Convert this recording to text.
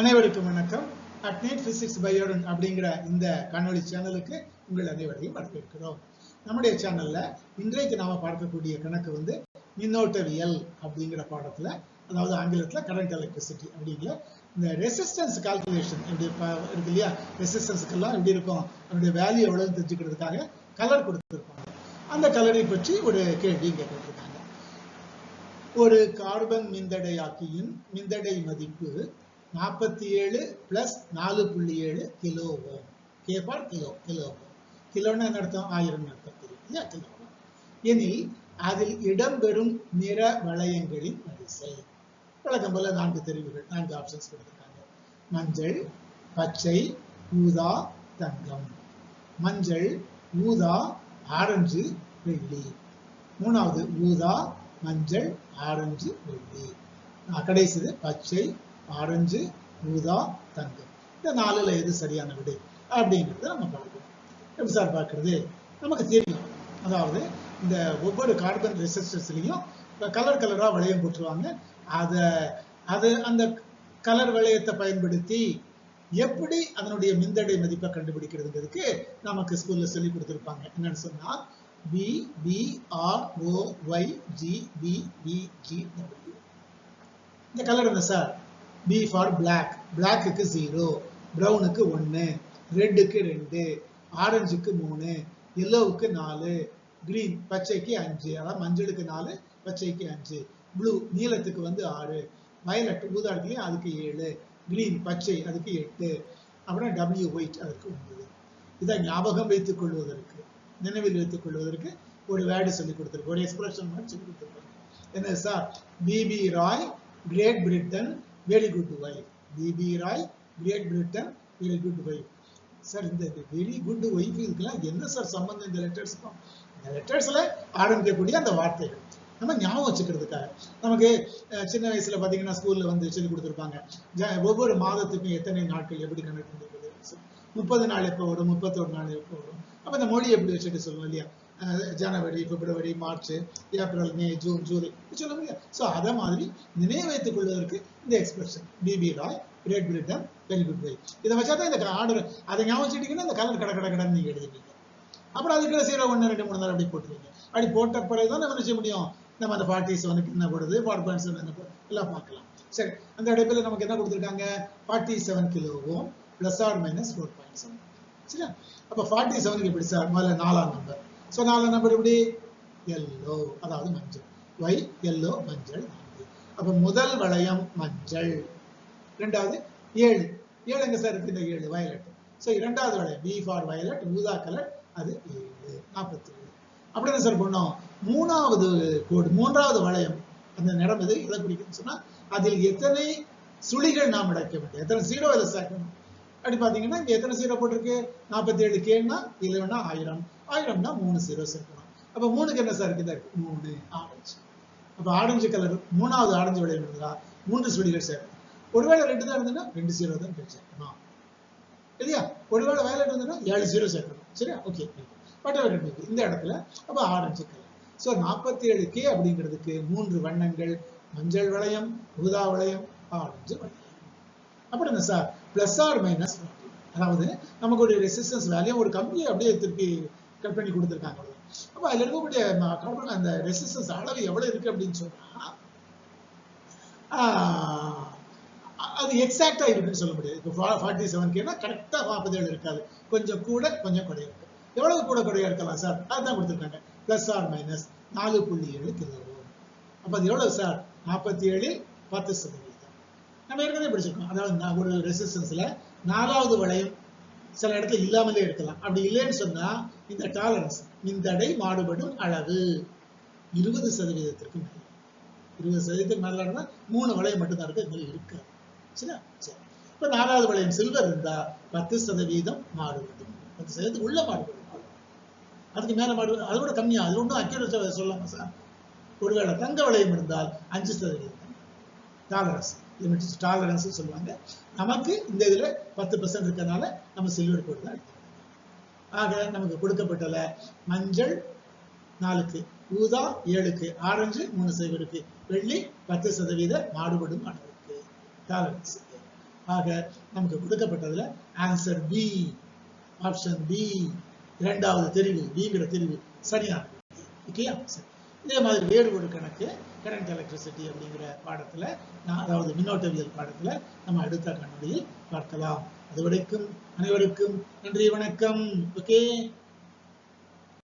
அனைவருக்கும் வணக்கம். Adnate physics பயோடன் அப்படிங்கிற இந்த காணொலி சேனலுக்கு உங்கள் அனைவரையும் வரவேற்கிறோம். நம்முடைய சேனல்ல இன்றைக்கு நாம பார்க்கக்கூடிய கணக்கு வந்து மின்னோட்டவியல் அப்படிங்கிற பாடத்துல அதாவது ஆங்கிலத்துல கரண்ட் எலக்ட்ரிசிட்டி அப்படிங்கிற இந்த ரெசிஸ்டன்ஸ் கால்குலேஷன் எப்படி இருக்கு இல்லையா? ரெசிஸ்டன்ஸுக்கெல்லாம் எப்படி இருக்கும்? அதனுடைய வேல்யூ எவ்வளவுன்னு தெரிஞ்சுக்கிறதுக்காக கலர் கொடுத்துருப்பாங்க. அந்த கலரை பற்றி ஒரு கேள்வி இங்க கேட்டிருக்காங்க. ஒரு கார்பன் மின்தடையாக்கியின் மின்தடை மதிப்பு நாற்பத்தி ஏழு பிளஸ் நாலு புள்ளி ஏழு kilo ohm K kilo kilo ohm கிலோன்னு என்ன அர்த்தம்? ஆயிரம் அர்த்தம் தெரியும் இல்லையா? கிலோ ஓம் எனில் அதில் இடம்பெறும் நிற வளையங்களின் வரிசை. வழக்கம் போல நான்கு தெரிவுகள் நான்கு ஆப்ஷன்ஸ் கொடுத்துருக்காங்க. மஞ்சள் பச்சை ஊதா தங்கம். மஞ்சள் ஊதா ஆரஞ்சு வெள்ளி. மூணாவது ஊதா மஞ்சள் ஆரஞ்சு வெள்ளி. கடைசிது பச்சை ஆரஞ்சு ஊதா தங்கம். இந்த நாலுல எது சரியான விடை? அப்படிங்கிறத நம்ம பார்க்கணும் எப்படி சார் பார்க்கறது? நமக்கு தெரியும். அதாவது இந்த ஒவ்வொரு கார்பன் ரெசிஸ்டன்ஸ்லையும் கலர் கலரா வளையம் போட்டுருவாங்க. அதை அது அந்த கலர் வளையத்தை பயன்படுத்தி எப்படி அதனுடைய மின்தடை மதிப்பை கண்டுபிடிக்கிறதுங்கிறதுக்கு நமக்கு ஸ்கூல்ல சொல்லி கொடுத்துருப்பாங்க. என்னன்னு சொன்னா B B R O Y G B B G இந்த கலர் என்ன சார்? பி ஃபார் பிளாக் பிளாக்குக்கு ஜீரோ ப்ரௌனுக்கு ஒன்று ரெட்டுக்கு ரெண்டு ஆரஞ்சுக்கு மூணு எல்லோவுக்கு நாலு கிரீன் பச்சைக்கு அஞ்சு அதாவது மஞ்சளுக்கு நாலு பச்சைக்கு அஞ்சு ப்ளூ நீலத்துக்கு வந்து ஆறு வயலட் ஊதா இருக்குல்லையா அதுக்கு ஏழு கிரீன் பச்சை அதுக்கு எட்டு அப்புறம் டபிள்யூ ஒயிட் அதுக்கு ஒன்பது. இதை ஞாபகம் வைத்துக் கொள்வதற்கு நினைவில் வைத்துக் கொள்வதற்கு ஒரு வேர்டு சொல்லி கொடுத்துருக்கு ஒரு எக்ஸ்பிரஷன் மாதிரி சொல்லி கொடுத்துருக்காங்க என்ன sir BB Roy great Britain very good wife BB Roy great Britain very good wife sir இந்த வெரி குட் ஒய்ஃப் இதுக்கெல்லாம் என்ன சார் சம்பந்தம் இந்த லெட்டர்ஸ்க்கும் இந்த லெட்டர்ஸ்ல ஆரம்பிக்கக்கூடிய அந்த வார்த்தைகள். நம்ம ஞாபகம் வச்சுக்கிறதுக்காக. நமக்கு சின்ன வயசுல பாத்தீங்கன்னா ஸ்கூல்ல வந்து சொல்லி கொடுத்துருப்பாங்க. ஒவ்வொரு மாதத்துக்கும் எத்தனை நாட்கள் எப்படி கணக்கு முப்பது நாள் எப்போ வரும்? முப்பத்தொரு நாள் எப்போ வரும்? அப்ப இந்த மொழி எப்படி வச்சுட்டு சொல்லுவோம் இல்லையா? ஜனவரி பிப்ரவரி மார்ச் ஏப்ரல் மே ஜூன் ஜூலை. சொல்ல முடியாது. ஸோ அதை மாதிரி நினைவு வைத்துக் கொள்வதற்கு இந்த expression BB Roy great Britain very good வை இதை வச்சா தான் இந்த ஆர்டர் அதை ஞாபகம் வச்சுட்டீங்கன்னா இந்த கலர் கட கட கடன்னு நீங்கள் எழுதுவீங்க. அப்புறம் அதுக்கு சீரோ ஒன்று ரெண்டு மூணு நாள் அப்படி போட்டுருவீங்க. அப்படி போட்ட பிறகு தான் நம்ம செய்ய முடியும்? நம்ம அந்த ஃபார்ட்டி செவனுக்கு என்ன போடுது பாட் பாயிண்ட் செவன் என்ன எல்லாம் பார்க்கலாம். சரி அந்த இடத்துல நமக்கு என்ன கொடுத்துருக்காங்க? ஃபார்ட்டி செவன் கிலோவும் plus or minus four point seven சரியா? அப்போ ஃபார்ட்டி செவனுக்கு எப்படி சார் முதல்ல நாலாம் நம்பர் ஸோ நாலாம் நம்பர் எல்லோ. அதாவது மஞ்சள். ஒய் எல்லோ மஞ்சள் நான்கு அப்போ முதல் வளையம் மஞ்சள். ரெண்டாவது ஏழு. ஏழு எங்க சார் இருக்கு? இந்த ஏழு வயலட் ஸோ இரண்டாவது வளையம் பி ஃபார் வயலட் ஊதா கலர் அது ஏழு. நாற்பத்தி ஏழு அப்படிதான் சார் பண்ணோம் மூணாவது கோடு மூன்றாவது வளையம் அந்த நிறம் எது? எதை குறிக்குதுன்னு சொன்னா அதில் எத்தனை சுழிகள் நாம் அடைக்க வேண்டும்? எத்தனை ஜீரோ இதில் சேர்க்கணும்? அப்படி பார்த்தீங்கன்னா இங்க எத்தனை ஜீரோ போட்டிருக்கு? நாற்பத்தி ஏழு கேன்னா இல்லைன்னா ஆயிரம். ஆயிரம்னா மூணு ஜீரோ சேர்க்கணும் அப்ப மூணுக்கு என்ன சார் இருக்குது? மூணு ஆரஞ்சு. அப்ப ஆரஞ்சு கலர் மூணாவது ஆரஞ்சு வளையம் இருந்ததா? மூன்று சுழிகள் சேர்க்கணும் ஒருவேளை ரெண்டு தான் இருந்ததுன்னா ரெண்டு ஜீரோ தான் சேர்க்கணும் சரியா? ஒருவேளை வயலட் இருந்ததுன்னா ஏழு ஜீரோ சேர்க்கணும் சரியா? ஓகே பட் இந்த இடத்துல அப்ப ஆரஞ்சு கலர் ஸோ நாற்பத்தி ஏழு கே அப்படிங்கிறதுக்கு மூன்று வண்ணங்கள் மஞ்சள் வளையம் ஊதா வளையம் ஆரஞ்சு வளையம். அப்புறம் என்ன சார் பிளஸ் ஆர் மைனஸ் அதாவது நமக்கு ஒரு ரெசிஸ்டன்ஸ் வேல்யூ ஒரு கம்பியை அப்படியே திருப்பி கட் பண்ணி கொடுத்துருக்காங்க. அப்ப அதுல இருக்கக்கூடிய ம- அந்த ரெசிஸ்டன்ஸ் அளவு எவ்வளவு இருக்கு அப்படின்னு சொன்னா அது எக்ஸாக்டா இருக்குன்னு சொல்ல முடியாது. இப்போ ஃபார்ட்டி செவன் கேனா கரெக்டா நாற்பத்தேழு இருக்காது. கொஞ்சம் கூட கொஞ்சம் குறைய இருக்கு எவ்வளவு கூட குறைய இருக்கலாம் சார்? அதுதான் கொடுத்துருக்காங்க. பிளஸ் ஆர் மைனஸ் நாலு புள்ளி ஏழு கிலோ அப்ப அது எவ்வளவு சார்? நாற்பத்தி ஏழு பத்து சதவீதம். நம்ம ஏற்கனவே படிச்சிருக்கோம். அதாவது நான் ஒரு ரெசிஸ்டன்ஸ்ல நாலாவது வளையம் சில இடத்துல இல்லாமலே இருக்கலாம் அப்படி இல்லைன்னு சொன்னா இந்த டாலரன்ஸ் மின்தடை மாறுபடும் அளவு. இருபது சதவீதத்திற்கு மேல. இருபது சதவீதத்துக்கு மேல இருந்தா மூணு வளையம் மட்டும்தான் இருக்கு இது இருக்காது சரியா? சரி. இப்ப நாலாவது வளையம் சில்வர் இருந்தா பத்து சதவீதம் மாறுபடும். பத்து சதவீதத்துக்கு உள்ள மாறுபடும். அதுக்கு மேல மாறுபடும். அதை விட கம்மியா. அது ஒன்றும் அக்யூரேட் சொல்லாம சார். ஒருவேளை தங்க வளையம் இருந்தால் அஞ்சு சதவீதம். டாலரன்ஸ் லிமிட்ஸ் டாலரன்ஸ் சொல்லுவாங்க. நமக்கு இந்த இதுல பத்து பர்சன்ட் இருக்கிறதுனால நம்ம சில்வர் போட்டு தான் ஆக நமக்கு கொடுக்கப்பட்டல மஞ்சள் நாலுக்கு ஊதா ஏழுக்கு ஆரஞ்சு மூணு சதவீதம் வெள்ளி பத்து சதவீத மாறுபடும் அளவுக்கு டாலரன்ஸ் ஆக நமக்கு கொடுக்கப்பட்டதுல ஆன்சர் பி ஆப்ஷன் பி இரண்டாவது தெரிவு பிங்கிற தெரிவு சரியானது ஓகேயா சரி இதே மாதிரி வேறு ஒரு கணக்கு கரண்ட் எலக்ட்ரிசிட்டி அப்படிங்கிற பாடத்துல நான் அதாவது மின்னோட்டவியல் பாடத்துல நம்ம அடுத்த கண்ணொடியில் பார்க்கலாம். அதுவரைக்கும் அனைவருக்கும் நன்றி வணக்கம். ஓகே.